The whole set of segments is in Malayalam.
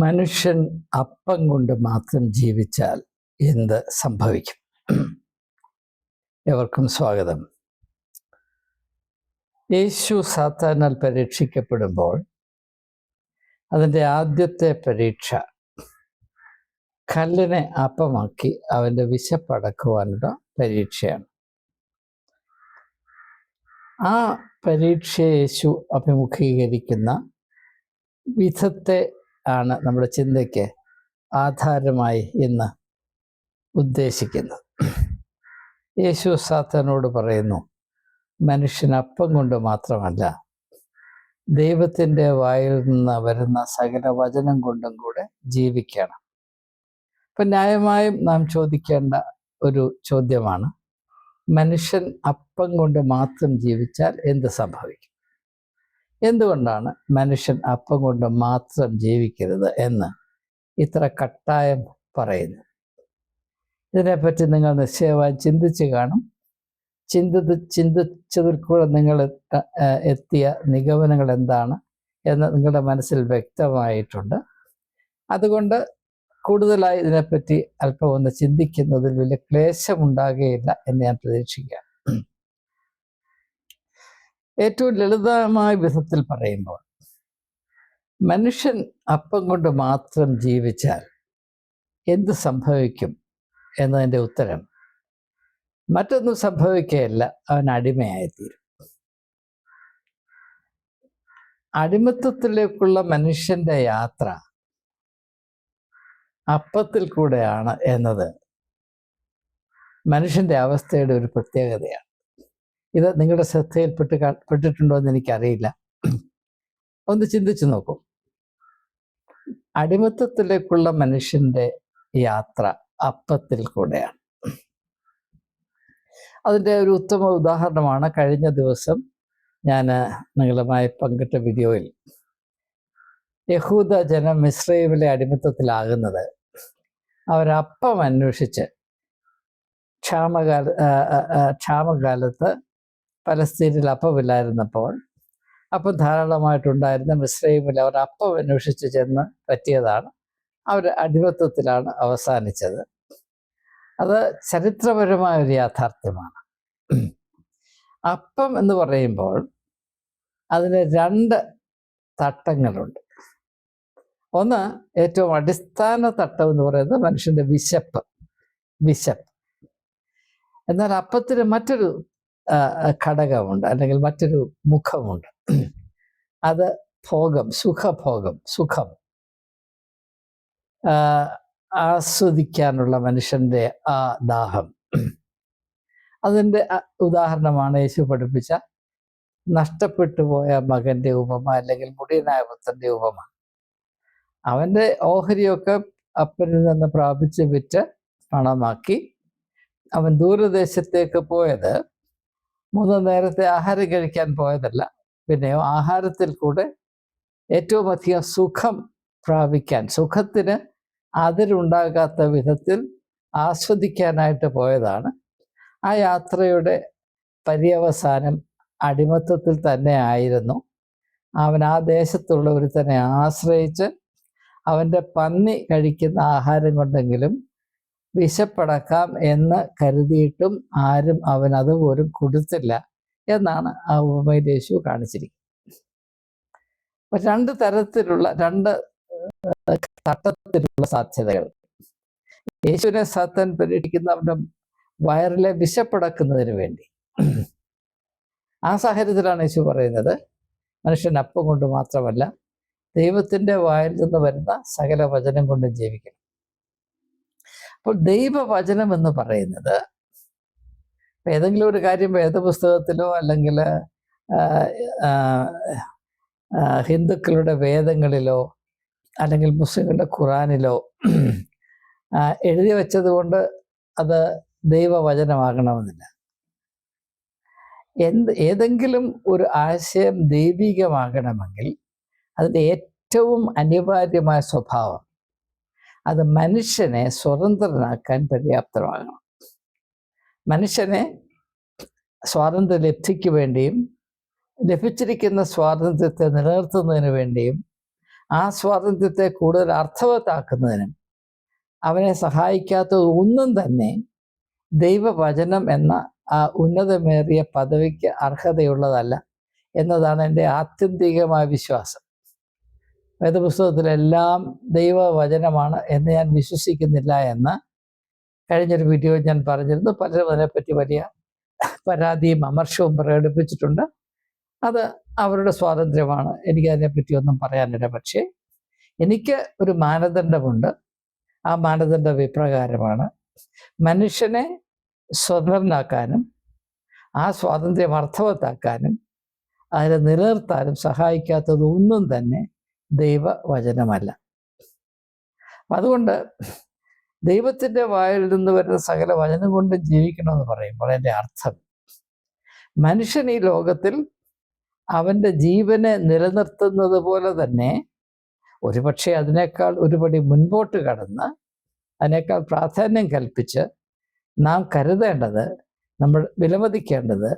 മനുഷ്യൻ അപ്പം കൊണ്ട് മാത്രം ജീവിച്ചാൽ എന്ത് സംഭവിക്കും? എവർക്കും സ്വാഗതം. യേശു സാത്താനാൽ പരീക്ഷിക്കപ്പെടുമ്പോൾ അതിന്റെ ആദ്യത്തെ പരീക്ഷ കല്ലിനെ അപ്പമാക്കി അവന്റെ വിശപ്പടക്കുവാനുള്ള പരീക്ഷയാണ്. ആ പരീക്ഷയേശു അഭിമുഖീകരിക്കുന്ന വിധത്തെ ആണ് നമ്മുടെ ചിന്തയ്ക്ക് ആധാരമായി ഇന്ന് ഉദ്ദേശിക്കുന്നത്. യേശു സാത്തനോട് പറയുന്നു മനുഷ്യൻ അപ്പം കൊണ്ട് മാത്രമല്ല ദൈവത്തിന്റെ വായിൽ നിന്ന് വരുന്ന സകല വചനം കൊണ്ടും കൂടെ ജീവിക്കണം. ഇപ്പം ന്യായമായും നാം ചോദിക്കേണ്ട ഒരു ചോദ്യമാണ് മനുഷ്യൻ അപ്പം കൊണ്ട് മാത്രം ജീവിച്ചാൽ എന്ത് സംഭവിക്കും? എന്തുകൊണ്ടാണ് മനുഷ്യൻ അപ്പം കൊണ്ട് മാത്രം ജീവിക്കരുത് എന്ന് ഇത്ര കട്ടായം പറയുന്നു? ഇതിനെപ്പറ്റി നിങ്ങൾ നിശ്ചയമായി ചിന്തിച്ച് കാണും. ചിന്തി ചിന്തിച്ചതിൽ കൂടെ നിങ്ങൾ എത്തിയ നിഗമനങ്ങൾ എന്താണ് എന്ന് നിങ്ങളുടെ മനസ്സിൽ വ്യക്തമായിട്ടുണ്ട്. അതുകൊണ്ട് കൂടുതലായി ഇതിനെപ്പറ്റി അല്പം ഒന്ന് ചിന്തിക്കുന്നതിൽ വലിയ ക്ലേശമുണ്ടാകുകയില്ല എന്ന് ഞാൻ പ്രതീക്ഷിക്കാം. ഏറ്റവും ലളിതമായ വിധത്തിൽ പറയുമ്പോൾ മനുഷ്യൻ അപ്പം കൊണ്ട് മാത്രം ജീവിച്ചാൽ എന്ത് സംഭവിക്കും എന്നതിന്റെ ഉത്തരം മറ്റൊന്നും സംഭവിക്കുകയല്ല അവൻ അടിമയായിത്തീരും. അടിമത്തത്തിലേക്കുള്ള മനുഷ്യന്റെ യാത്ര അപ്പത്തിൽ കൂടെയാണ് എന്നത് മനുഷ്യന്റെ അവസ്ഥയുടെ ഒരു പ്രത്യേകതയാണ്. ഇത് നിങ്ങളുടെ ശ്രദ്ധയിൽപ്പെട്ട് പെട്ടിട്ടുണ്ടോ എന്ന് എനിക്കറിയില്ല. ഒന്ന് ചിന്തിച്ചു നോക്കൂ. അടിമത്തത്തിലേക്കുള്ള മനുഷ്യന്റെ യാത്ര അപ്പത്തിൽ കൂടെയാണ്. അതിന്റെ ഒരു ഉത്തമ ഉദാഹരണമാണ് കഴിഞ്ഞ ദിവസം ഞാൻ നിങ്ങളുമായി പങ്കിട്ട വീഡിയോയിൽ യഹൂദ ജനം മിശ്രൈമിലെ അടിമത്തത്തിലാകുന്നത്. അവരപ്പം അന്വേഷിച്ച് ക്ഷാമകാല ക്ഷാമകാലത്ത് പലസ്തീനിൽ അപ്പമില്ലായിരുന്നപ്പോൾ അപ്പം ധാരാളമായിട്ടുണ്ടായിരുന്ന മിശ്രൈമിൽ അവർ അപ്പം അന്വേഷിച്ച് ചെന്ന് പറ്റിയതാണ്. അവർ അടിമത്തത്തിലാണ് അവസാനിച്ചത്. അത് ചരിത്രപരമായ ഒരു യാഥാർത്ഥ്യമാണ്. അപ്പം എന്ന് പറയുമ്പോൾ അതിന് രണ്ട് തട്ടങ്ങളുണ്ട്. ഒന്ന് ഏറ്റവും അടിസ്ഥാന തട്ടം എന്ന് പറയുന്നത് മനുഷ്യന്റെ വിശപ്പ് വിശപ്പ്. എന്നാൽ അപ്പത്തിന് മറ്റൊരു ഘടകമുണ്ട് അല്ലെങ്കിൽ മറ്റൊരു മുഖമുണ്ട്. അത് ഭോഗം സുഖഭോഗം സുഖം. ആസ്വദിക്കാനുള്ള മനുഷ്യന്റെ ആ ദാഹം. അതിന്റെ ഉദാഹരണമാണ് യേശു പഠിപ്പിച്ച നഷ്ടപ്പെട്ടു പോയ മകന്റെ ഉപമ അല്ലെങ്കിൽ മുടിയനായ പുത്രന്റെ ഉപമ. അവന്റെ ഓഹരിയൊക്കെ അപ്പനിൽ നിന്ന് പ്രാപിച്ച് വിറ്റ് പണമാക്കി അവൻ ദൂരദേശത്തേക്ക് പോയത് മൂന്ന് നേരത്തെ ആഹാരം കഴിക്കാൻ പോയതല്ല പിന്നെയോ ആഹാരത്തിൽ കൂടെ ഏറ്റവും അധികം സുഖം പ്രാപിക്കാൻ സുഖത്തിന് അതിരുണ്ടാകാത്ത വിധത്തിൽ ആസ്വദിക്കാനായിട്ട് പോയതാണ്. ആ യാത്രയുടെ പര്യവസാനം അടിമത്തത്തിൽ തന്നെ ആയിരുന്നു. അവൻ ആ ദേശത്തുള്ളവർ തന്നെ ആശ്രയിച്ച് അവന്റെ പന്നി കഴിക്കുന്ന ആഹാരം കൊണ്ടെങ്കിലും വിശപ്പടക്കാം എന്ന് കരുതിയിട്ടും ആരും അവൻ അതുപോലും കൊടുത്തില്ല എന്നാണ് ആ ഉപമയിൽ കാണിച്ചിരിക്കുന്നത്. അപ്പൊ രണ്ട് തരത്തിലുള്ള രണ്ട് തട്ടത്തിലുള്ള സാധ്യതകൾ. യേശുവിനെ സത്തൻ പരീക്ഷിക്കുന്ന അവന്റെ വയറിലെ വിശപ്പടക്കുന്നതിന് വേണ്ടി. ആ സാഹചര്യത്തിലാണ് യേശു പറയുന്നത് മനുഷ്യൻ അപ്പം കൊണ്ട് മാത്രമല്ല ദൈവത്തിന്റെ വായിൽ നിന്ന് വരുന്ന സകല വചനം കൊണ്ടും ജീവിക്കണം. അപ്പോൾ ദൈവവചനം എന്ന് പറയുന്നത് ഏതെങ്കിലും ഒരു കാര്യം വേദപുസ്തകത്തിലോ അല്ലെങ്കിൽ ഹിന്ദുക്കളുടെ വേദങ്ങളിലോ അല്ലെങ്കിൽ മുസ്ലിങ്ങളുടെ ഖുറാനിലോ എഴുതി വെച്ചത് കൊണ്ട് അത് ദൈവവചനമാകണമെന്നില്ല. എന്ത് ഏതെങ്കിലും ഒരു ആശയം ദൈവികമാകണമെങ്കിൽ അതിന്റെ ഏറ്റവും അനിവാര്യമായ സ്വഭാവം അത് മനുഷ്യനെ സ്വതന്ത്രനാക്കാൻ പര്യാപ്തമാകണം. മനുഷ്യനെ സ്വാതന്ത്ര്യ ലബ്ധിക്ക് വേണ്ടിയും ലഭിച്ചിരിക്കുന്ന സ്വാതന്ത്ര്യത്തെ നിലനിർത്തുന്നതിന് വേണ്ടിയും ആ സ്വാതന്ത്ര്യത്തെ കൂടുതൽ അർത്ഥവത്താക്കുന്നതിനും അവനെ സഹായിക്കാത്തത് ഒന്നും തന്നെ ദൈവവചനം എന്ന ആ ഉന്നതമേറിയ പദവിക്ക് അർഹതയുള്ളതല്ല എന്നതാണ് എന്റെ ആത്യന്തികമായ വിശ്വാസം. വേദപുസ്തകത്തിലെല്ലാം ദൈവവചനമാണ് എന്ന് ഞാൻ വിശ്വസിക്കുന്നില്ല എന്ന് കഴിഞ്ഞൊരു വീഡിയോ ഞാൻ പറഞ്ഞിരുന്നു. പലരും അതിനെപ്പറ്റി വലിയ പരാതിയും അമർഷവും പ്രകടിപ്പിച്ചിട്ടുണ്ട്. അത് അവരുടെ സ്വാതന്ത്ര്യമാണ്. എനിക്കതിനെപ്പറ്റി ഒന്നും പറയാനില്ല. പക്ഷേ എനിക്ക് ഒരു മാനദണ്ഡമുണ്ട്. ആ മാനദണ്ഡം വിപ്രകാരമാണ്. മനുഷ്യനെ സ്വതന്ത്രനാക്കാനും ആ സ്വാതന്ത്ര്യം അർത്ഥവത്താക്കാനും അതിനെ നിലനിർത്താനും സഹായിക്കാത്തത് ഒന്നും തന്നെ ദൈവവചനമല്ല. അതുകൊണ്ട് ദൈവത്തിന്റെ വായിൽ നിന്ന് വരുന്ന സകല വചനം കൊണ്ട് ജീവിക്കണമെന്ന് പറയുമ്പോൾ അതിന്റെ അർത്ഥം മനുഷ്യൻ ഈ ലോകത്തിൽ അവന്റെ ജീവനെ നിലനിർത്തുന്നത് പോലെ തന്നെ ഒരുപക്ഷെ അതിനേക്കാൾ ഒരുപടി മുൻപോട്ട് കടന്ന് അതിനേക്കാൾ പ്രാധാന്യം കൽപ്പിച്ച് നാം കരുതേണ്ടത് നമ്മൾ വിലമതിക്കേണ്ടത്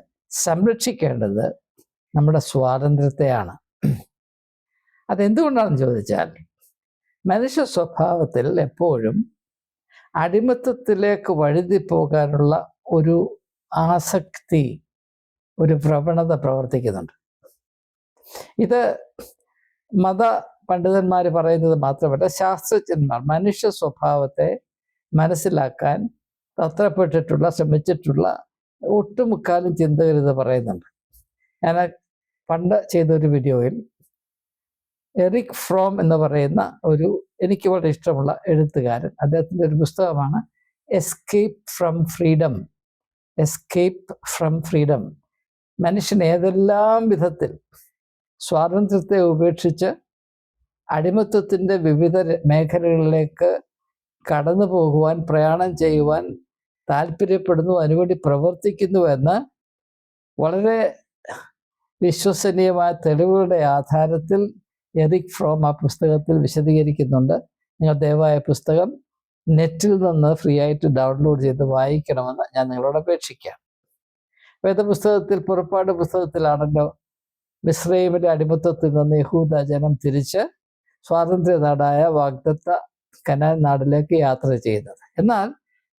സംരക്ഷിക്കേണ്ടത് നമ്മുടെ സ്വാതന്ത്ര്യത്തെയാണ്. അതെന്തുകൊണ്ടാണെന്ന് ചോദിച്ചാൽ മനുഷ്യ സ്വഭാവത്തിൽ എപ്പോഴും അടിമത്തത്തിലേക്ക് വഴുതി പോകാനുള്ള ഒരു ആസക്തി ഒരു പ്രവണത പ്രവർത്തിക്കുന്നുണ്ട്. ഇത് മത പണ്ഡിതന്മാർ പറയുന്നത് മാത്രമല്ല ശാസ്ത്രജ്ഞന്മാർ മനുഷ്യ സ്വഭാവത്തെ മനസ്സിലാക്കാൻ തത്രപ്പെട്ടിട്ടുള്ള ശ്രമിച്ചിട്ടുള്ള ഒട്ടുമുക്കാലും ചിന്തകരുത് പറയുന്നുണ്ട്. ഞാൻ പണ്ട് ചെയ്തൊരു വീഡിയോയിൽ എറിക് ഫ്രോം എന്ന് പറയുന്ന ഒരു എനിക്ക് വളരെ ഇഷ്ടമുള്ള എഴുത്തുകാരൻ. അദ്ദേഹത്തിന്റെ ഒരു പുസ്തകമാണ് escape from freedom escape from freedom മനുഷ്യൻ ഏതെല്ലാം വിധത്തിൽ സ്വാതന്ത്ര്യത്തെ ഉപേക്ഷിച്ച് അടിമത്വത്തിന്റെ വിവിധ മേഖലകളിലേക്ക് കടന്നു പോകുവാൻ പ്രയാണം ചെയ്യുവാൻ താല്പര്യപ്പെടുന്നു അതിനുവേണ്ടി പ്രവർത്തിക്കുന്നു എന്ന് വളരെ വിശ്വസനീയമായ തെളിവുകളുടെ ആധാരത്തിൽ എറിക് ഫ്രോം ആ പുസ്തകത്തിൽ വിശദീകരിക്കുന്നുണ്ട്. നിങ്ങൾ ദയവായ പുസ്തകം നെറ്റിൽ നിന്ന് ഫ്രീ ആയിട്ട് ഡൗൺലോഡ് ചെയ്ത് വായിക്കണമെന്ന് ഞാൻ നിങ്ങളോട് അപേക്ഷിക്കാം. വേദപുസ്തകത്തിൽ പുറപ്പാട് പുസ്തകത്തിലാണല്ലോ മിശ്രൈമിന്റെ അടിമത്തത്തിൽ നിന്ന് യഹൂദ ജനം തിരിച്ച് സ്വാതന്ത്ര്യ നാടായ വാഗ്ദത്ത കനാൻ നാടിലേക്ക് യാത്ര ചെയ്യുന്നത് എന്നാൽ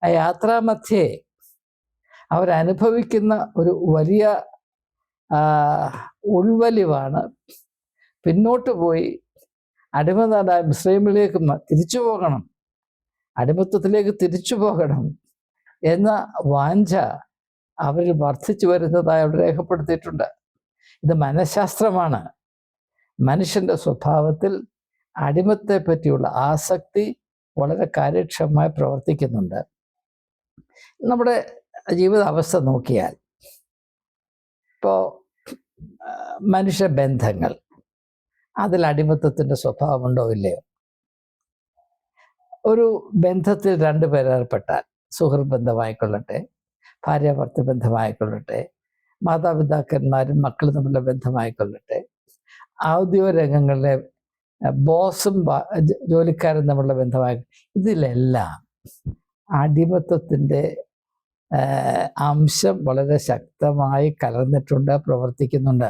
ആ യാത്രാമധ്യേ അവരനുഭവിക്കുന്ന ഒരു വലിയ ഉൾവലിവാണ് പിന്നോട്ട് പോയി അടിമനാടായ മുസ്ലിമിലേക്ക് തിരിച്ചു പോകണം. അടിമത്വത്തിലേക്ക് തിരിച്ചു പോകണം എന്ന വാഞ്ച അവരിൽ വർദ്ധിച്ചു വരുന്നതായി അവിടെ രേഖപ്പെടുത്തിയിട്ടുണ്ട്. ഇത് മനഃശാസ്ത്രമാണ്. മനുഷ്യന്റെ സ്വഭാവത്തിൽ അടിമത്തെ പറ്റിയുള്ള ആസക്തി വളരെ കാര്യക്ഷമമായി പ്രവർത്തിക്കുന്നുണ്ട്. നമ്മുടെ ജീവിതാവസ്ഥ നോക്കിയാൽ ഇപ്പോൾ മനുഷ്യ ബന്ധങ്ങൾ അതിൽ അടിമത്തത്തിന്റെ സ്വഭാവമുണ്ടോ ഇല്ലയോ? ഒരു ബന്ധത്തിൽ രണ്ടുപേരേർപ്പെട്ടാൽ സുഹൃത്ത് ബന്ധമായിക്കൊള്ളട്ടെ ഭാര്യാഭർത്തൃ ബന്ധമായിക്കൊള്ളട്ടെ മാതാപിതാക്കന്മാരും മക്കളും തമ്മിലുള്ള ബന്ധമായിക്കൊള്ളട്ടെ ഔദ്യോഗിക രംഗങ്ങളിലെ ബോസും ജോലിക്കാരും തമ്മിലുള്ള ബന്ധമായി ഇതിലെല്ലാം അടിമത്വത്തിന്റെ അംശം വളരെ ശക്തമായി കലർന്നിട്ടുണ്ട് പ്രവർത്തിക്കുന്നുണ്ട്.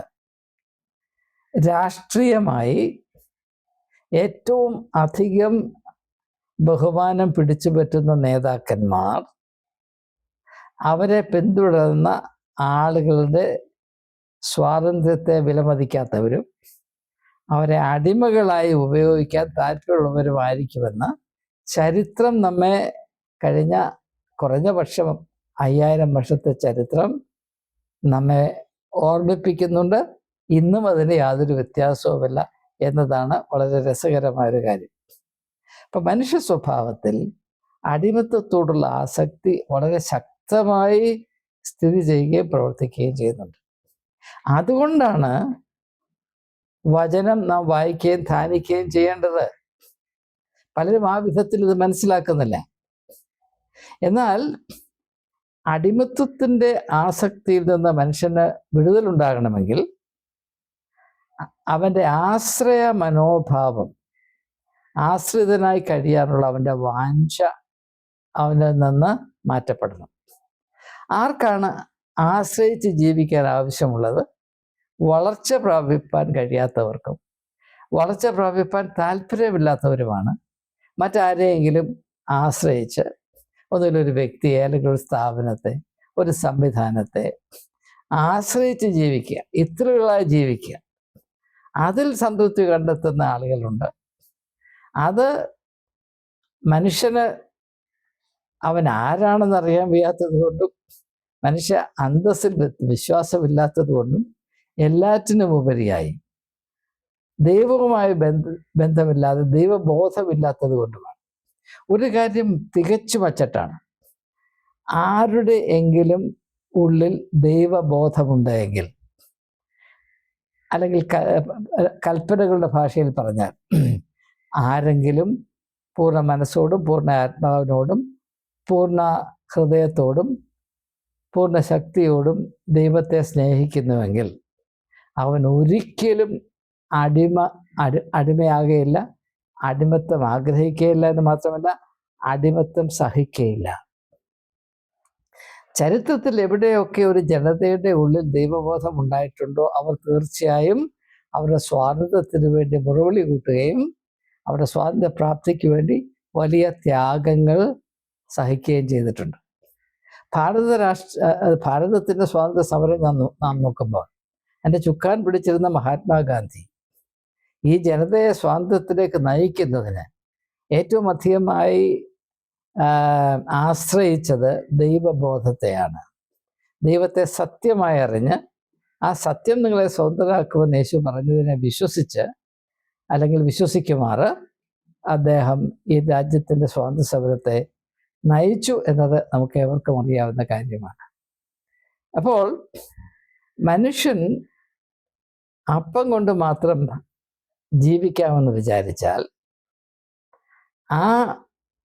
രാഷ്ട്രീയമായി ഏറ്റവും അധികം ബഹുമാനം പിടിച്ചു പറ്റുന്ന നേതാക്കന്മാർ അവരെ പിന്തുടരുന്ന ആളുകളുടെ സ്വാതന്ത്ര്യത്തെ വിലമതിക്കാത്തവരും അവരെ അടിമകളായി ഉപയോഗിക്കാൻ താല്പര്യമുള്ളവരുമായിരിക്കുമെന്ന് ചരിത്രം നമ്മെ കഴിഞ്ഞ കുറഞ്ഞ പക്ഷം അയ്യായിരം വർഷത്തെ ചരിത്രം നമ്മെ ഓർമ്മിപ്പിക്കുന്നുണ്ട്. ഇന്നും അതിന് യാതൊരു വ്യത്യാസവുമില്ല എന്നതാണ് വളരെ രസകരമായ ഒരു കാര്യം. അപ്പം മനുഷ്യ സ്വഭാവത്തിൽ അടിമത്തത്തോടുള്ള ആസക്തി വളരെ ശക്തമായി സ്ഥിതി ചെയ്യുകയും പ്രവർത്തിക്കുകയും ചെയ്യുന്നുണ്ട്. അതുകൊണ്ടാണ് വചനം നാം വായിക്കുകയും ധ്യാനിക്കുകയും ചെയ്യേണ്ടത്. പലരും ആ വിധത്തിൽ ഇത് മനസ്സിലാക്കുന്നില്ല. എന്നാൽ അടിമത്വത്തിന്റെ ആസക്തിയിൽ നിന്ന് മനുഷ്യന് വിടുതലുണ്ടാകണമെങ്കിൽ അവന്റെ ആശ്രയ മനോഭാവം ആശ്രിതനായി കഴിയാനുള്ള അവന്റെ വാഞ്ച അവനിൽ നിന്ന് മാറ്റപ്പെടണം. ആർക്കാണ് ആശ്രയിച്ച് ജീവിക്കാൻ ആവശ്യമുള്ളത്? വളർച്ച പ്രാപിപ്പാൻ കഴിയാത്തവർക്കും. വളർച്ച പ്രാപിപ്പാൻ താല്പര്യമില്ലാത്തവരുമാണ്. മറ്റാരെയെങ്കിലും ആശ്രയിച്ച് ഒന്നുകിൽ ഒരു വ്യക്തിയെ അല്ലെങ്കിൽ ഒരു സ്ഥാപനത്തെ ഒരു സംവിധാനത്തെ ആശ്രയിച്ച് ജീവിക്കുക. ഇത്രയുള്ള ജീവിക്കുക. അതിൽ സംതൃപ്തി കണ്ടെത്തുന്ന ആളുകളുണ്ട്. അത് മനുഷ്യന് അവൻ ആരാണെന്ന് അറിയാൻ വയ്യാത്തത് കൊണ്ടും മനുഷ്യ അന്തസ്സിൽ വിശ്വാസമില്ലാത്തത് കൊണ്ടും എല്ലാറ്റിനും ഉപരിയായി. ദൈവവുമായി ബന്ധ ബന്ധമില്ലാതെ ദൈവബോധമില്ലാത്തത് കൊണ്ടുമാണ്. ഒരു കാര്യം തികച്ചു വച്ചിട്ടാണ് ആരുടെ എങ്കിലും ഉള്ളിൽ ദൈവബോധമുണ്ടെങ്കിൽ അല്ലെങ്കിൽ കൽപ്പനകളുടെ ഭാഷയിൽ പറഞ്ഞാൽ ആരെങ്കിലും പൂർണ മനസ്സോടും പൂർണ ആത്മാവിനോടും പൂർണ ഹൃദയത്തോടും പൂർണ ശക്തിയോടും ദൈവത്തെ സ്നേഹിക്കുന്നുവെങ്കിൽ അവൻ ഒരിക്കലും അടിമ അടി അടിമയാകുകയില്ല അടിമത്വം ആഗ്രഹിക്കുകയില്ല എന്ന് മാത്രമല്ല അടിമത്വം സഹിക്കുകയില്ല. ചരിത്രത്തിൽ എവിടെയൊക്കെ ഒരു ജനതയുടെ ഉള്ളിൽ ദൈവബോധം ഉണ്ടായിട്ടുണ്ടോ? അവർ തീർച്ചയായും അവരുടെ സ്വാതന്ത്ര്യത്തിന് വേണ്ടി മുറവിളി കൂട്ടുകയും അവരുടെ സ്വാതന്ത്ര്യ പ്രാപ്തിക്ക് വേണ്ടി വലിയ ത്യാഗങ്ങൾ സഹിക്കുകയും ചെയ്തിട്ടുണ്ട്. ഭാരത രാഷ്ട്ര ഭാരതത്തിന്റെ സ്വാതന്ത്ര്യ സമരം നാം നാം നോക്കുമ്പോൾ എന്റെ ചുക്കാൻ പിടിച്ചിരുന്ന മഹാത്മാഗാന്ധി ഈ ജനതയെ സ്വാതന്ത്ര്യത്തിലേക്ക് നയിക്കുന്നതിന് ഏറ്റവും അധികമായി ആശ്രയിച്ചത് ദൈവബോധത്തെയാണ്. ദൈവത്തെ സത്യമായി അറിഞ്ഞ് ആ സത്യം നിങ്ങളെ സ്വതന്ത്രരാക്കുമെന്ന് യേശു പറഞ്ഞതിനെ വിശ്വസിച്ച് അല്ലെങ്കിൽ വിശ്വസിക്കുമാറ് അദ്ദേഹം ഈ രാജ്യത്തിന്റെ സ്വാതന്ത്ര്യ സമരത്തെ നയിച്ചു എന്നത് നമുക്ക് ഏവർക്കും അറിയാവുന്ന കാര്യമാണ്. അപ്പോൾ മനുഷ്യൻ അപ്പം കൊണ്ട് മാത്രം ജീവിക്കാമെന്ന് വിചാരിച്ചാൽ ആ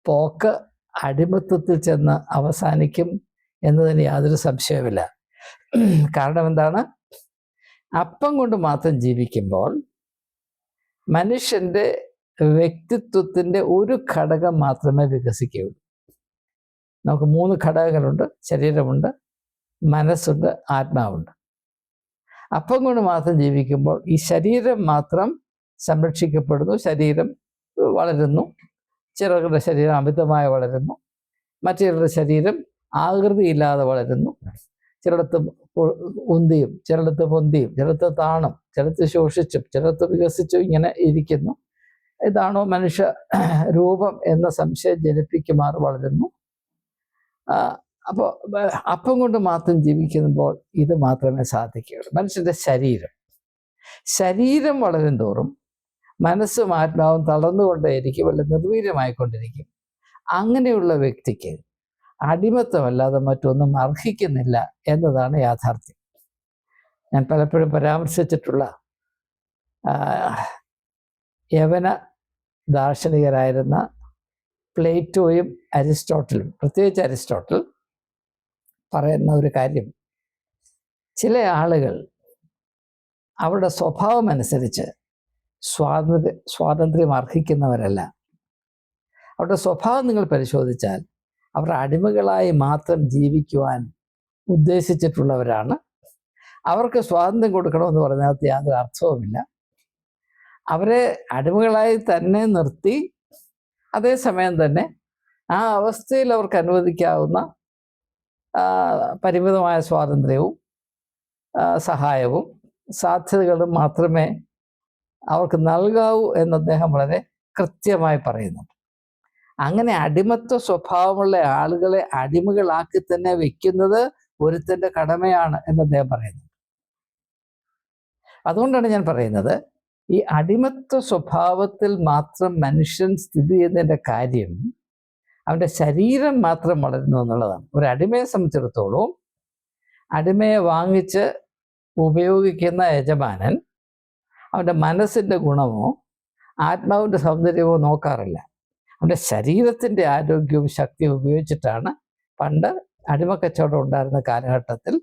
പോക്ക് അടിമത്വത്തിൽ ചെന്ന് അവസാനിക്കും എന്നതിന് യാതൊരു സംശയവുമില്ല. കാരണം എന്താണ്? അപ്പം കൊണ്ട് മാത്രം ജീവിക്കുമ്പോൾ മനുഷ്യന്റെ വ്യക്തിത്വത്തിന്റെ ഒരു ഘടകം മാത്രമേ വികസിക്കുകയുള്ളൂ. നമുക്ക് മൂന്ന് ഘടകങ്ങളുണ്ട്. ശരീരമുണ്ട് മനസ്സുണ്ട് ആത്മാവുണ്ട്. അപ്പം കൊണ്ട് മാത്രം ജീവിക്കുമ്പോൾ ഈ ശരീരം മാത്രം സംരക്ഷിക്കപ്പെടുന്നു ശരീരം വളരുന്നു. ചിലരുടെ ശരീരം അമിതമായി വളരുന്നു. മറ്റു ശരീരം ആകൃതിയില്ലാതെ വളരുന്നു. ചിലടത്ത് ഉന്തിയും ചിലടത്ത് പൊന്തിയും ചിലടത്ത് താണും ചിലത്ത് ശോഷിച്ചും ചിലത്ത് വികസിച്ചും ഇങ്ങനെ ഇരിക്കുന്നു. ഇതാണോ മനുഷ്യ രൂപം എന്ന സംശയം ജനിപ്പിക്കുമാർ വളരുന്നു. അപ്പോൾ അപ്പം കൊണ്ട് മാത്രം ജീവിക്കുമ്പോൾ ഇത് മാത്രമേ സാധിക്കുകയുള്ളൂ. മനുഷ്യന്റെ ശരീരം. ശരീരം വളരും തോറും മനസ്സും ആത്മാവും തളർന്നുകൊണ്ടേയിരിക്കും അല്ലെ നിർവീര്യമായിക്കൊണ്ടിരിക്കും. അങ്ങനെയുള്ള വ്യക്തിക്ക് അടിമത്തമല്ലാതെ മറ്റൊന്നും അർഹിക്കുന്നില്ല എന്നതാണ് യാഥാർത്ഥ്യം. ഞാൻ പലപ്പോഴും പരാമർശിച്ചിട്ടുള്ള യവന ദാർശനികരായിരുന്ന പ്ലേറ്റോയും അരിസ്റ്റോട്ടലും പ്രത്യേകിച്ച് അരിസ്റ്റോട്ടൽ പറയുന്ന ഒരു കാര്യം ചില ആളുകൾ അവരുടെ സ്വഭാവം അനുസരിച്ച് സ്വാതന്ത്ര്യ സ്വാതന്ത്ര്യം അർഹിക്കുന്നവരല്ല അവരുടെ സ്വഭാവം നിങ്ങൾ പരിശോധിച്ചാൽ അവർ അടിമകളായി മാത്രം ജീവിക്കുവാൻ ഉദ്ദേശിച്ചിട്ടുള്ളവരാണ്. അവർക്ക് സ്വാതന്ത്ര്യം കൊടുക്കണമെന്ന് പറഞ്ഞാൽ യാതൊരു അർത്ഥവുമില്ല. അവരെ അടിമകളായി തന്നെ നിർത്തി അതേസമയം തന്നെ ആ അവസ്ഥയിൽ അവർക്ക് അനുവദിക്കാവുന്ന പരിമിതമായ സ്വാതന്ത്ര്യവും സഹായവും സാധ്യതകളും മാത്രമേ അവർക്ക് നൽകാവൂ എന്ന് അദ്ദേഹം വളരെ കൃത്യമായി പറയുന്നുണ്ട് അങ്ങനെ അടിമത്വ സ്വഭാവമുള്ള ആളുകളെ അടിമകളാക്കി തന്നെ വെക്കുന്നത് ഒരുത്തന്റെ കടമയാണ് എന്ന് അദ്ദേഹം പറയുന്നു. അതുകൊണ്ടാണ് ഞാൻ പറയുന്നത് ഈ അടിമത്വ സ്വഭാവത്തിൽ മാത്രം മനുഷ്യൻ സ്ഥിതി ചെയ്യുന്നതിന്റെ കാര്യം അവന്റെ ശരീരം മാത്രം വളരുന്നു എന്നുള്ളതാണ്. ഒരു അടിമയെ സംബന്ധിച്ചിടത്തോളം അടിമയെ വാങ്ങിച്ച് ഉപയോഗിക്കുന്ന യജമാനൻ അവന്റെ മനസ്സിന്റെ ഗുണമോ ആത്മാവിന്റെ സൗന്ദര്യമോ നോക്കാറില്ല. അവന്റെ ശരീരത്തിന്റെ ആരോഗ്യവും ശക്തിയും ഉപയോഗിച്ചിട്ടാണ് പണ്ട് അടിമക്കച്ചവടം ഉണ്ടായിരുന്ന കാലഘട്ടത്തിൽ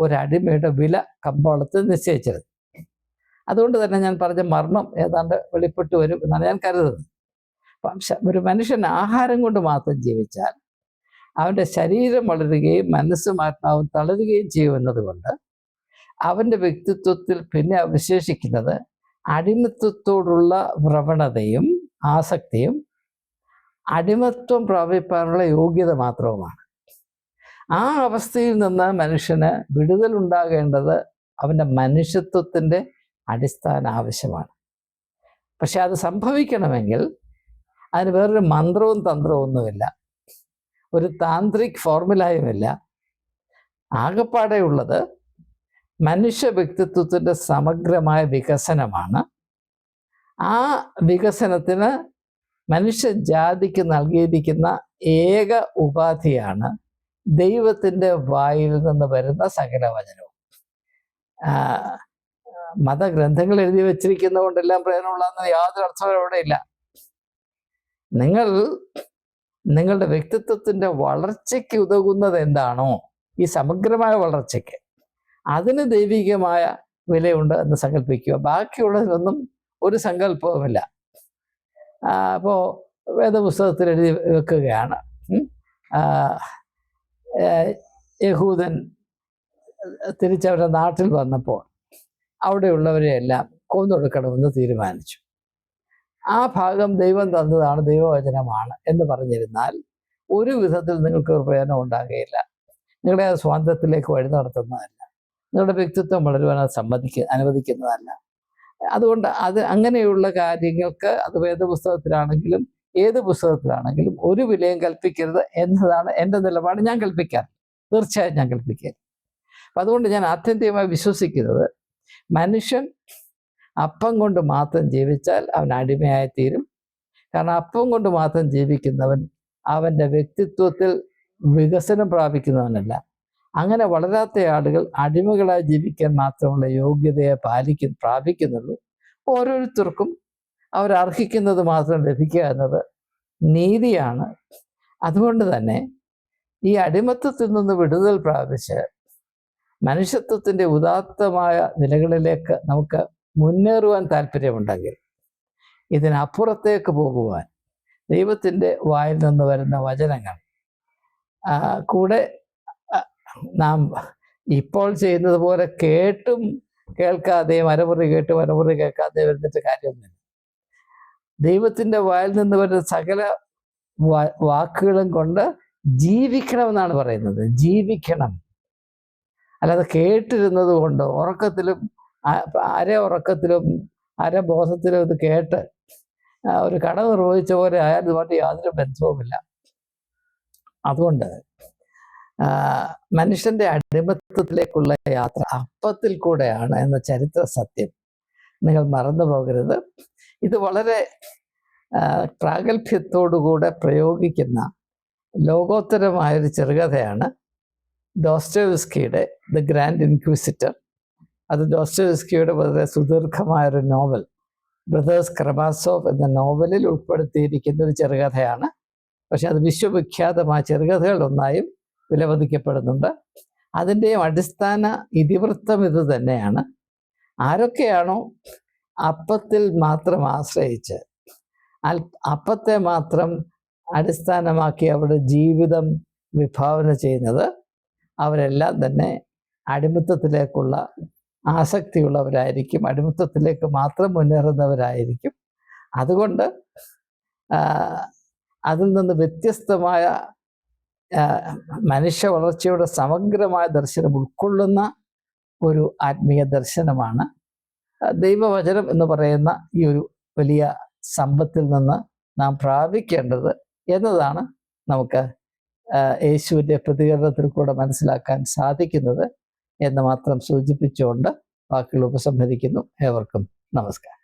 ഒരു അടിമയുടെ വില കമ്പോളത്തിൽ നിശ്ചയിച്ചത്. അതുകൊണ്ട് തന്നെ ഞാൻ പറഞ്ഞ മർമ്മം ഏതാണ്ട് വെളിപ്പെട്ട് വരും എന്നാണ് ഞാൻ കരുതുന്നത്. അപ്പം ഒരു മനുഷ്യൻ ആഹാരം കൊണ്ട് മാത്രം ജീവിച്ചാൽ അവന്റെ ശരീരം വളരുകയും മനസ്സും ആത്മാവും തളരുകയും ചെയ്യുമെന്നത് കൊണ്ട് അവന്റെ വ്യക്തിത്വത്തിൽ പിന്നെ അവശേഷിക്കുന്നത് അടിമത്വത്തോടുള്ള പ്രവണതയും ആസക്തിയും അടിമത്വം പ്രാപിപ്പാനുള്ള യോഗ്യത മാത്രവുമാണ്. ആ അവസ്ഥയിൽ നിന്ന് മനുഷ്യന് വിടുതലുണ്ടാകേണ്ടത് അവന്റെ മനുഷ്യത്വത്തിന്റെ അടിസ്ഥാന ആവശ്യമാണ്. പക്ഷെ അത് സംഭവിക്കണമെങ്കിൽ അതിന് വേറൊരു മന്ത്രവും തന്ത്രവും ഒന്നുമില്ല. ഒരു താന്ത്രിക് ഫോർമുലയുമില്ല. ആകപ്പാടെ ഉള്ളത് മനുഷ്യ വ്യക്തിത്വത്തിന്റെ സമഗ്രമായ വികസനമാണ്. ആ വികസനത്തിന് മനുഷ്യജാതിക്ക് നൽകിയിരിക്കുന്ന ഏക ഉപാധിയാണ് ദൈവത്തിന്റെ വായിൽ നിന്ന് വരുന്ന സകല വചനവും മതഗ്രന്ഥങ്ങൾ എഴുതി വച്ചിരിക്കുന്നതുകൊണ്ടെല്ലാം പ്രയോജനമുള്ളതെന്ന് യാതൊരു അർത്ഥവും അവിടെ ഇല്ല. നിങ്ങൾ നിങ്ങളുടെ വ്യക്തിത്വത്തിന്റെ വളർച്ചയ്ക്ക് ഉതകുന്നത് എന്താണോ ഈ സമഗ്രമായ വളർച്ചയ്ക്ക് അതിന് ദൈവികമായ വിലയുണ്ട് എന്ന് സങ്കല്പിക്കുക. ബാക്കിയുള്ളതിനൊന്നും ഒരു സങ്കല്പവുമില്ല. അപ്പോൾ വേദപുസ്തകത്തിൽ എഴുതി വെക്കുകയാണ്. യഹൂദൻ തിരിച്ചവരുടെ നാട്ടിൽ വന്നപ്പോൾ അവിടെയുള്ളവരെ എല്ലാം കൊന്നൊടുക്കണമെന്ന് തീരുമാനിച്ചു. ആ ഭാഗം ദൈവം തന്നതാണ് ദൈവവചനമാണ് എന്ന് പറഞ്ഞിരുന്നാൽ ഒരു വിധത്തിൽ നിങ്ങൾക്ക് ഒരു പ്രയോജനം ഉണ്ടാകുകയില്ല. നിങ്ങളെ സ്വാതന്ത്ര്യത്തിലേക്ക് വഴി നടത്തുന്നതല്ല. നിങ്ങളുടെ വ്യക്തിത്വം വളരുവാൻ അത് സമ്മതിക്ക അനുവദിക്കുന്നതല്ല. അതുകൊണ്ട് അത് അങ്ങനെയുള്ള കാര്യങ്ങൾക്ക് അത് വേദപുസ്തകത്തിലാണെങ്കിലും ഏത് പുസ്തകത്തിലാണെങ്കിലും ഒരു വിലയും കൽപ്പിക്കരുത് എന്നതാണ് എന്റെ നിലപാട്. ഞാൻ കൽപ്പിക്കാൻ. തീർച്ചയായും ഞാൻ കൽപ്പിക്കാൻ. അപ്പം അതുകൊണ്ട് ഞാൻ ആത്യന്തികമായി വിശ്വസിക്കുന്നത് മനുഷ്യൻ അപ്പം കൊണ്ട് മാത്രം ജീവിച്ചാൽ അവൻ അടിമയായി തീരും കാരണം അപ്പം കൊണ്ട് മാത്രം ജീവിക്കുന്നവൻ അവന്റെ വ്യക്തിത്വത്തിൽ വികസനം പ്രാപിക്കുന്നവനല്ല. അങ്ങനെ വളരാത്ത ആളുകൾ അടിമകളായി ജീവിക്കാൻ മാത്രമുള്ള യോഗ്യതയെ പാലിക്കും പ്രാപിക്കുന്നുള്ളൂ. ഓരോരുത്തർക്കും അവരർഹിക്കുന്നത് മാത്രം ലഭിക്കുക എന്നത് നീതിയാണ്. അതുകൊണ്ട് തന്നെ ഈ അടിമത്തത്തിൽ നിന്ന് വിടുതൽ പ്രാപിച്ച് മനുഷ്യത്വത്തിന്റെ ഉദാത്തമായ നിലകളിലേക്ക് നമുക്ക് മുന്നേറുവാൻ താല്പര്യമുണ്ടെങ്കിൽ ഇതിനപ്പുറത്തേക്ക് പോകുവാൻ ദൈവത്തിന്റെ വായിൽ നിന്ന് വരുന്ന വചനങ്ങൾ കൂടെ നാം ഇപ്പോൾ ചെയ്യുന്നത് പോലെ കേട്ടും കേൾക്കാതെ മരമുറി കേട്ട് മരമുറി കേൾക്കാതെ വരുന്നിട്ട് കാര്യമൊന്നുമില്ല. ദൈവത്തിന്റെ വായിൽ നിന്ന് വരുന്ന സകല വാക്കുകളും കൊണ്ട് ജീവിക്കണമെന്നാണ് പറയുന്നത്. ജീവിക്കണം. അല്ലാതെ കേട്ടിരുന്നത് കൊണ്ട് ഉറക്കത്തിലും അര ഉറക്കത്തിലും അര ബോധത്തിലും ഇത് കേട്ട് ഒരു കട നിർവഹിച്ച പോലെ ആയാൽ ഇതുമായിട്ട് യാതൊരു ബന്ധവുമില്ല. അതുകൊണ്ട് മനുഷ്യന്റെ അടിമത്തത്തിലേക്കുള്ള യാത്ര അപ്പത്തിൽ കൂടെയാണ് എന്ന ചരിത്ര സത്യം. നിങ്ങൾ മറന്നു പോകരുത്. ഇത് വളരെ പ്രാഗൽഭ്യത്തോടുകൂടെ പ്രയോഗിക്കുന്ന ലോകോത്തരമായൊരു ചെറുകഥയാണ്. ഡോസ്റ്റോവിസ്കിയുടെ ദ ഗ്രാൻഡ് ഇൻക്വിസിറ്റർ അത് ഡോസ്റ്റോവിസ്കിയുടെ വളരെ സുദീർഘമായൊരു നോവൽ. ബ്രദേഴ്സ് ക്രമാസോവ് എന്ന നോവലിൽ ഉൾപ്പെടുത്തിയിരിക്കുന്ന ഒരു ചെറുകഥയാണ്. പക്ഷെ അത് വിശ്വവിഖ്യാതമായ ചെറുകഥകളൊന്നായും വിലമതിക്കപ്പെടുന്നുണ്ട്. അതിന്റെയും അടിസ്ഥാന ഇതിവൃത്തം ഇത് തന്നെയാണ്. ആരൊക്കെയാണോ അപ്പത്തിൽ മാത്രം ആശ്രയിച്ച് അപ്പത്തെ മാത്രം അടിസ്ഥാനമാക്കി അവരുടെ ജീവിതം വിഭാവന ചെയ്യുന്നത് അവരെല്ലാം തന്നെ അടിമത്തത്തിലേക്കുള്ള ആസക്തിയുള്ളവരായിരിക്കും. അടിമത്തത്തിലേക്ക് മാത്രം മുന്നേറുന്നവരായിരിക്കും. അതുകൊണ്ട് അതിൽ നിന്ന് വ്യത്യസ്തമായ മനുഷ്യ വളർച്ചയുടെ സമഗ്രമായ ദർശനം ഉൾക്കൊള്ളുന്ന ഒരു ആത്മീയ ദർശനമാണ്. ദൈവവചനം എന്ന് പറയുന്ന ഈ ഒരു വലിയ സമ്പത്തിൽ നിന്ന് നാം പ്രാപിക്കേണ്ടത് എന്നതാണ് നമുക്ക് യേശുവിന്റെ പ്രതികരണത്തിൽ കൂടെ മനസ്സിലാക്കാൻ സാധിക്കുന്നത് എന്ന് മാത്രം സൂചിപ്പിച്ചുകൊണ്ട് വാക്കുകൾ ഉപസംഹരിക്കുന്നു. ഏവർക്കും നമസ്കാരം.